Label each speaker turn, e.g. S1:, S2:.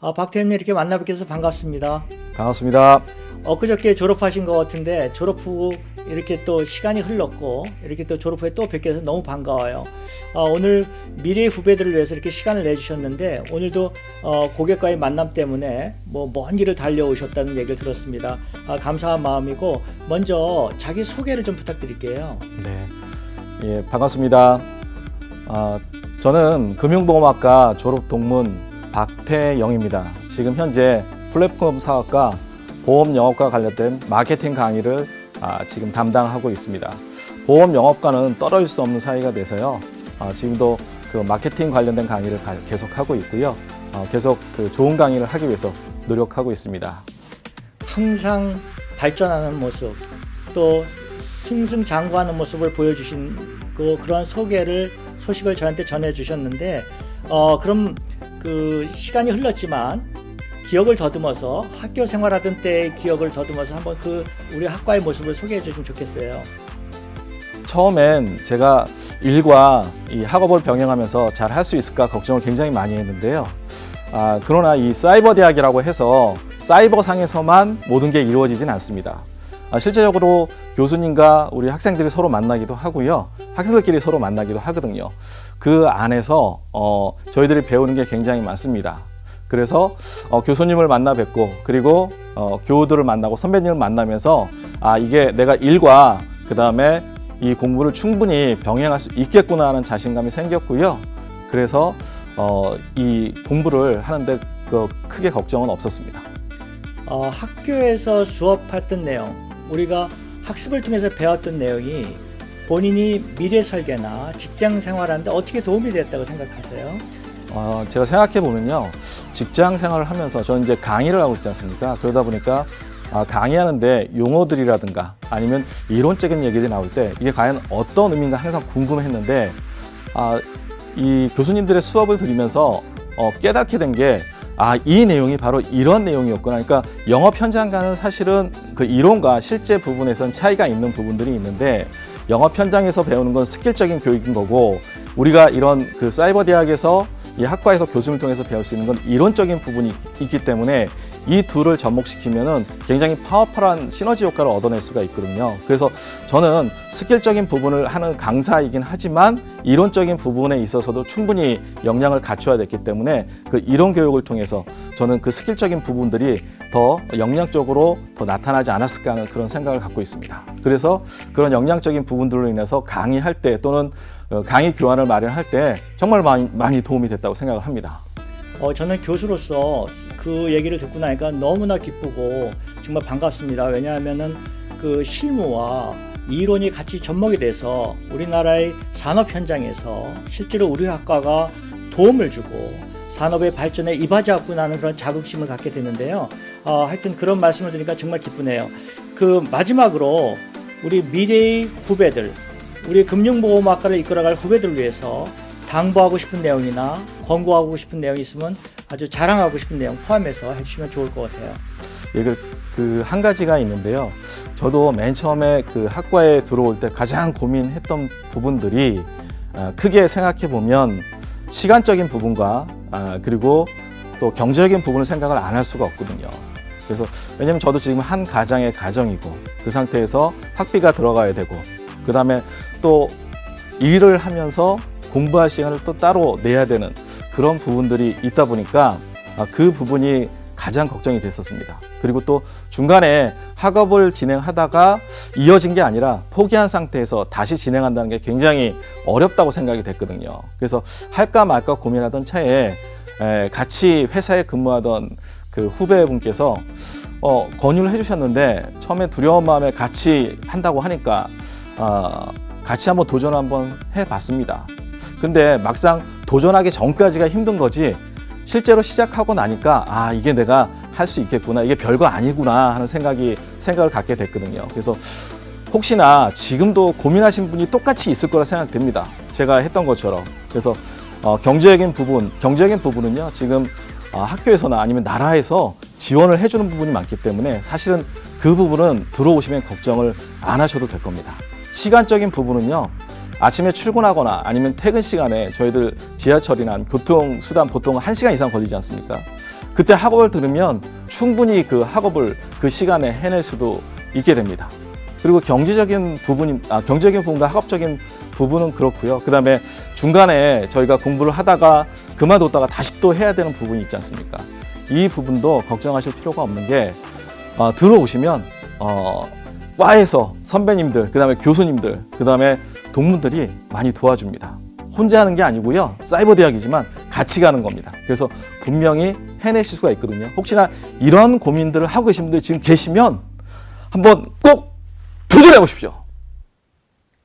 S1: 아, 박태현님 이렇게 만나뵙게 해서 반갑습니다.
S2: 반갑습니다.
S1: 엊그저께 졸업하신 것 같은데 졸업 후 이렇게 또 시간이 흘렀고 이렇게 또 졸업 후에 또 뵙게 돼서 너무 반가워요. 아, 오늘 미래 후배들을 위해서 이렇게 시간을 내주셨는데 오늘도 어, 고객과의 만남 때문에 뭐 먼 길을 달려오셨다는 얘기를 들었습니다. 아, 감사한 마음이고 먼저 자기 소개를 좀 부탁드릴게요.
S2: 네, 예, 반갑습니다. 아, 저는 금융보험학과 졸업 동문 박태영입니다. 지금 현재 플랫폼 사업과 보험 영업과 관련된 마케팅 강의를 아, 지금 담당하고 있습니다. 보험 영업과는 떨어질 수 없는 사이가 돼서요. 아, 지금도 그 마케팅 관련된 강의를 가- 계속 하고 있고요. 어, 계속 그 좋은 강의를 하기 위해서 노력하고 있습니다.
S1: 항상 발전하는 모습 또 승승장구하는 모습을 보여주신 그 그런 소개를 소식을 저한테 전해주셨는데 어 그럼 그 시간이 흘렀지만 기억을 더듬어서 학교 생활하던 때의 기억을 더듬어서 한번 그 우리 학과의 모습을 소개해 주시면 좋겠어요.
S2: 처음엔 제가 일과 이 학업을 병행하면서 잘 할 수 있을까 걱정을 굉장히 많이 했는데요. 아, 그러나 이 사이버 대학이라고 해서 사이버 상에서만 모든 게 이루어지진 않습니다. 아, 실제적으로 교수님과 우리 학생들이 서로 만나기도 하고요. 학생들끼리 서로 만나기도 하거든요. 그 안에서 어, 저희들이 배우는 게 굉장히 많습니다. 그래서 어, 교수님을 만나 뵙고 그리고 어, 교우들을 만나고 선배님을 만나면서 아 이게 내가 일과 그 다음에 이 공부를 충분히 병행할 수 있겠구나 하는 자신감이 생겼고요. 그래서 어, 이 공부를 하는데 그 크게 걱정은 없었습니다.
S1: 어, 학교에서 수업했던 내용, 우리가 학습을 통해서 배웠던 내용이 본인이 미래 설계나 직장 생활하는데 어떻게 도움이 됐다고 생각하세요?
S2: 어, 제가 생각해 보면요. 직장 생활을 하면서 저는 이제 강의를 하고 있지 않습니까? 그러다 보니까 아, 강의하는데 용어들이라든가 아니면 이론적인 얘기들이 나올 때 이게 과연 어떤 의미인가 항상 궁금했는데 아, 이 교수님들의 수업을 들으면서 어, 깨닫게 된 게 아, 이 내용이 바로 이런 내용이었구나. 그러니까 영업 현장과는 사실은 그 이론과 실제 부분에선 차이가 있는 부분들이 있는데 영업 현장에서 배우는 건 스킬적인 교육인 거고 우리가 이런 그 사이버 대학에서 이 학과에서 교수님을 통해서 배울 수 있는 건 이론적인 부분이 있기 때문에 이 둘을 접목시키면은 굉장히 파워풀한 시너지 효과를 얻어낼 수가 있거든요. 그래서 저는 스킬적인 부분을 하는 강사이긴 하지만 이론적인 부분에 있어서도 충분히 역량을 갖춰야 됐기 때문에 그 이론 교육을 통해서 저는 그 스킬적인 부분들이 더 역량적으로 더 나타나지 않았을까 하는 그런 생각을 갖고 있습니다. 그래서 그런 역량적인 부분들로 인해서 강의할 때 또는 어, 강의 교환을 마련할 때 정말 많이, 많이 도움이 됐다고 생각을 합니다.
S1: 어, 저는 교수로서 그 얘기를 듣고 나니까 너무나 기쁘고 정말 반갑습니다. 왜냐하면은 그 실무와 이론이 같이 접목이 돼서 우리나라의 산업 현장에서 실제로 우리 학과가 도움을 주고 산업의 발전에 이바지하고 하는 그런 자긍심을 갖게 되는데요. 어, 하여튼 그런 말씀을 드리니까 정말 기쁘네요. 그 마지막으로 우리 미래의 후배들, 우리 금융보험학과를 이끌어갈 후배들을 위해서 당부하고 싶은 내용이나 권고하고 싶은 내용이 있으면 아주 자랑하고 싶은 내용 포함해서 해주시면 좋을 것 같아요.
S2: 이거 그한 가지가 있는데요. 저도 맨 처음에 그 학과에 들어올 때 가장 고민했던 부분들이 아, 크게 생각해 보면 시간적인 부분과 아, 그리고 또 경제적인 부분을 생각을 안 할 수가 없거든요. 그래서 왜냐면 저도 지금 한 가장의 가정이고 그 상태에서 학비가 들어가야 되고 그 다음에 또 일을 하면서 공부할 시간을 또 따로 내야 되는 그런 부분들이 있다 보니까 아, 그 부분이 가장 걱정이 됐었습니다. 그리고 또 중간에 학업을 진행하다가 이어진 게 아니라 포기한 상태에서 다시 진행한다는 게 굉장히 어렵다고 생각이 됐거든요. 그래서 할까 말까 고민하던 차에 에, 같이 회사에 근무하던 그 후배분께서 어, 권유를 해주셨는데 처음에 두려운 마음에 같이 한다고 하니까 어, 같이 한번 도전 한번 해봤습니다. 근데 막상 도전하기 전까지가 힘든 거지 실제로 시작하고 나니까 아 이게 내가 할 수 있겠구나 이게 별거 아니구나 하는 생각이 생각을 갖게 됐거든요. 그래서 혹시나 지금도 고민하신 분이 똑같이 있을 거라 생각됩니다. 제가 했던 것처럼 그래서 어, 경제적인 부분 경제적인 부분은요 지금 어, 학교에서나 아니면 나라에서 지원을 해주는 부분이 많기 때문에 사실은 그 부분은 들어오시면 걱정을 안 하셔도 될 겁니다. 시간적인 부분은요 아침에 출근하거나 아니면 퇴근 시간에 저희들 지하철이나 교통 수단 보통 1시간 이상 걸리지 않습니까? 그때 학업을 들으면 충분히 그 학업을 그 시간에 해낼 수도 있게 됩니다. 그리고 경제적인 부분이 아, 경제적인 부분과 학업적인 부분은 그렇고요. 그 다음에 중간에 저희가 공부를 하다가 그만뒀다가 다시 또 해야 되는 부분이 있지 않습니까? 이 부분도 걱정하실 필요가 없는 게 어, 들어오시면 어, 과에서 선배님들, 그 다음에 교수님들, 그 다음에 동문들이 많이 도와줍니다. 혼자 하는 게 아니고요. 사이버 대학이지만 같이 가는 겁니다. 그래서 분명히 해내실 수가 있거든요. 혹시나 이런 고민들을 하고 계신 분들 지금 계시면 한번 꼭 도전해 보십시오.